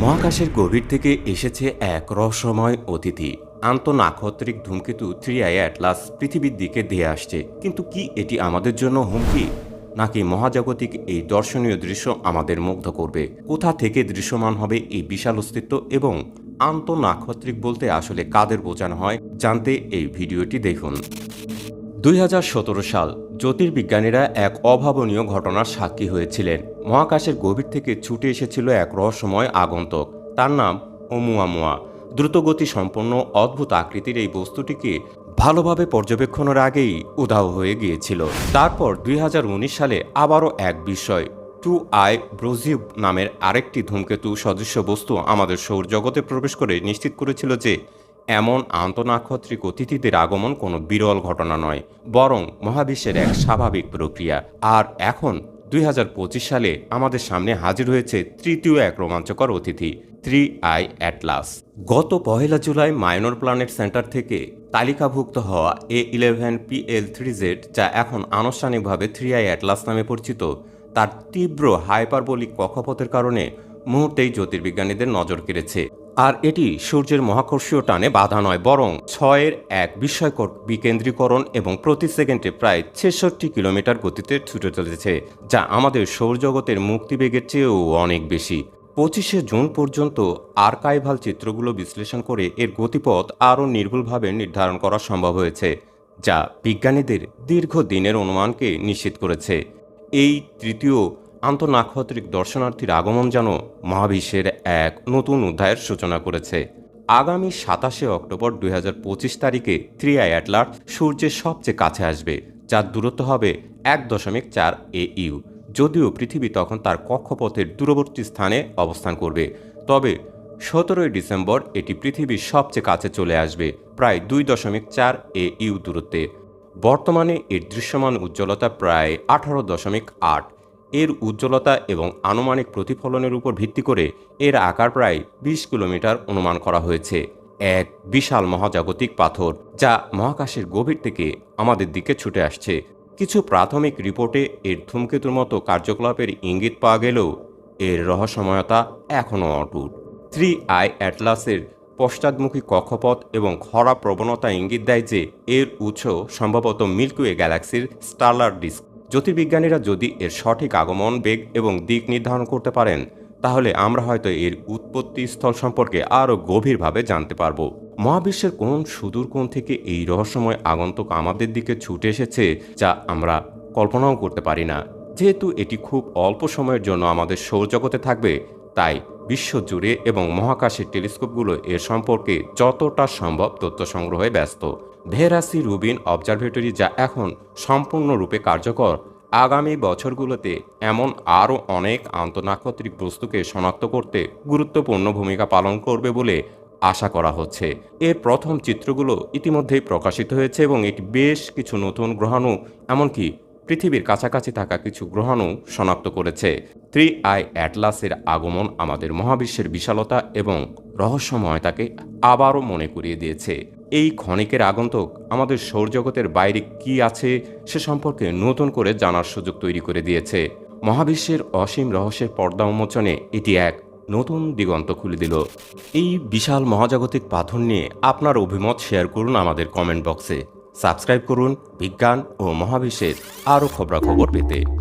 মহাকাশের গভীর থেকে এসেছে এক রহস্যময় অতিথি। আন্তনাক্ষত্রিক ধূমকেতু থ্রি আই অ্যাটলাস পৃথিবীর দিকে ধেয়ে আসছে। কিন্তু কি এটি আমাদের জন্য হুমকি? নাকি মহাজাগতিক এই দর্শনীয় দৃশ্য আমাদের মুগ্ধ করবে? কোথা থেকে দৃশ্যমান হবে এই বিশাল অস্তিত্ব এবং আন্তনাক্ষত্রিক বলতে আসলে কাদের বোঝানো হয়? জানতে এই ভিডিওটি দেখুন। দুই হাজার সতেরো সাল জ্যোতির্বিজ্ঞানীরা এক অভাবনীয় ঘটনার সাক্ষী হয়েছিলেন। মহাকাশের গভীর থেকে ছুটে এসেছিল এক রহস্যময় আগন্তক। তার নাম ওমুয়ামুয়া। দ্রুতগতি সম্পন্ন অদ্ভুত আকৃতির এই বস্তুটিকে ভালোভাবে পর্যবেক্ষণের আগেই উধাও হয়ে গিয়েছিল। তারপর দুই হাজার উনিশ সালে আবারও এক বিষয় টু আই ব্রোজিভ নামের আরেকটি ধূমকেতু সদৃশ্য বস্তু আমাদের সৌরজগতে প্রবেশ করে নিশ্চিত করেছিল যে এমন আন্তনাক্ষত্রিক অতিথিদের আগমন কোনো বিরল ঘটনা নয়, বরং মহাবিশ্বের এক স্বাভাবিক প্রক্রিয়া। আর এখন, দুই হাজার পঁচিশ সালে আমাদের সামনে হাজির হয়েছে তৃতীয় এক রোমাঞ্চকর অতিথি থ্রি আই অ্যাটলাস। গত পহেলা জুলাই মাইনর প্ল্যানেট সেন্টার থেকে তালিকাভুক্ত হওয়া A eleven P L three Z যা এখন আনুষ্ঠানিকভাবে থ্রি আই অ্যাটলাস নামে পরিচিত, তার তীব্র হাইপারবলিক কক্ষপথের কারণে মুহূর্তেই জ্যোতির্বিজ্ঞানীদের নজর কেড়েছে। আর এটি সূর্যের মহাকর্ষীয় টানে বাধা নয়, বরং ছয়ের এক বিস্ময়কর বিকেন্দ্রীকরণ এবং প্রতি সেকেন্ডে প্রায় ছেষট্টি কিলোমিটার গতিতে ছুটে চলেছে, যা আমাদের সৌরজগতের মুক্তিবেগের চেয়েও অনেক বেশি। পঁচিশে জুন পর্যন্ত আর্কাইভাল চিত্রগুলো বিশ্লেষণ করে এর গতিপথ আরও নির্ভুলভাবে নির্ধারণ করা সম্ভব হয়েছে, যা বিজ্ঞানীদের দীর্ঘদিনের অনুমানকে নিশ্চিত করেছে। এই তৃতীয় আন্তঃনাক্ষত্রিক দর্শনার্থীর আগমন যেন মহাবিশ্বের এক নতুন অধ্যায়ের সূচনা করেছে। আগামী সাতাশে অক্টোবর দুই হাজার পঁচিশ তারিখে থ্রি আই অ্যাটলার সূর্যের সবচেয়ে কাছে আসবে, যার দূরত্ব হবে এক দশমিক চার এ ইউ। যদিও পৃথিবী তখন তার কক্ষপথের দূরবর্তী স্থানে অবস্থান করবে, তবে সতেরোই ডিসেম্বর এটি পৃথিবীর সবচেয়ে কাছে চলে আসবে, প্রায় দুই দশমিক চার এ ইউ দূরত্বে। বর্তমানে এর দৃশ্যমান উজ্জ্বলতা প্রায় আঠারো দশমিক আট এর উজ্জ্বলতা এবং আনুমানিক প্রতিফলনের উপর ভিত্তি করে এর আকার প্রায় বিশ কিলোমিটার অনুমান করা হয়েছে। এক বিশাল মহাজাগতিক পাথর যা মহাকাশের গভীর থেকে আমাদের দিকে ছুটে আসছে। কিছু প্রাথমিক রিপোর্টে এর ধূমকেতুর মতো কার্যকলাপের ইঙ্গিত পাওয়া গেলেও এর রহস্যময়তা এখনও অটুট। থ্রি আই অ্যাটলাসের পশ্চাদমুখী কক্ষপথ এবং খরা প্রবণতা ইঙ্গিত দেয় যে এর উৎস সম্ভবত মিল্কওয়ে গ্যালাক্সির স্টারলার ডিস্ক। জ্যোতির্বিজ্ঞানীরা যদি এর সঠিক আগমন, বেগ এবং দিক নির্ধারণ করতে পারেন, তাহলে আমরা হয়তো এর উৎপত্তি স্থল সম্পর্কে আরও গভীরভাবে জানতে পারব। মহাবিশ্বের কোন সুদূর কোণ থেকে এই রহস্যময় আগন্তুক আমাদের দিকে ছুটে এসেছে, যা আমরা কল্পনাও করতে পারি না। যেহেতু এটি খুব অল্প সময়ের জন্য আমাদের সৌরজগতে থাকবে, তাই বিশ্বজুড়ে এবং মহাকাশের টেলিস্কোপগুলো এর সম্পর্কে যতটা সম্ভব তথ্য সংগ্রহে ব্যস্ত। ভেরাসি রুবিন অবজারভেটরি যা এখন সম্পূর্ণরূপে কার্যকর, আগামী বছরগুলোতে এমন আরও অনেক আন্তনাক্ষত্রিক বস্তুকে শনাক্ত করতে গুরুত্বপূর্ণ ভূমিকা পালন করবে বলে আশা করা হচ্ছে। এর প্রথম চিত্রগুলো ইতিমধ্যেই প্রকাশিত হয়েছে এবং এটি বেশ কিছু নতুন গ্রহাণু, এমনকি পৃথিবীর কাছাকাছি থাকা কিছু গ্রহাণু শনাক্ত করেছে। থ্রি আই অ্যাটলাসের আগমন আমাদের মহাবিশ্বের বিশালতা এবং রহস্যময়তাকে আবারও মনে করিয়ে দিয়েছে। এই ক্ষণিকের আগন্তুক আমাদের সৌরজগতের বাইরে কি আছে সে সম্পর্কে নতুন করে জানার সুযোগ তৈরি করে দিয়েছে। মহাবিশ্বের অসীম রহস্যের পর্দা উন্মোচনে এটি এক নতুন দিগন্ত খুলে দিল। এই বিশাল মহাজাগতিক পাথর নিয়ে আপনার অভিমত শেয়ার করুন আমাদের কমেন্ট বক্সে। সাবস্ক্রাইব করুন বিজ্ঞান ও মহাবিশ্বের আরও খবরাখবর পেতে।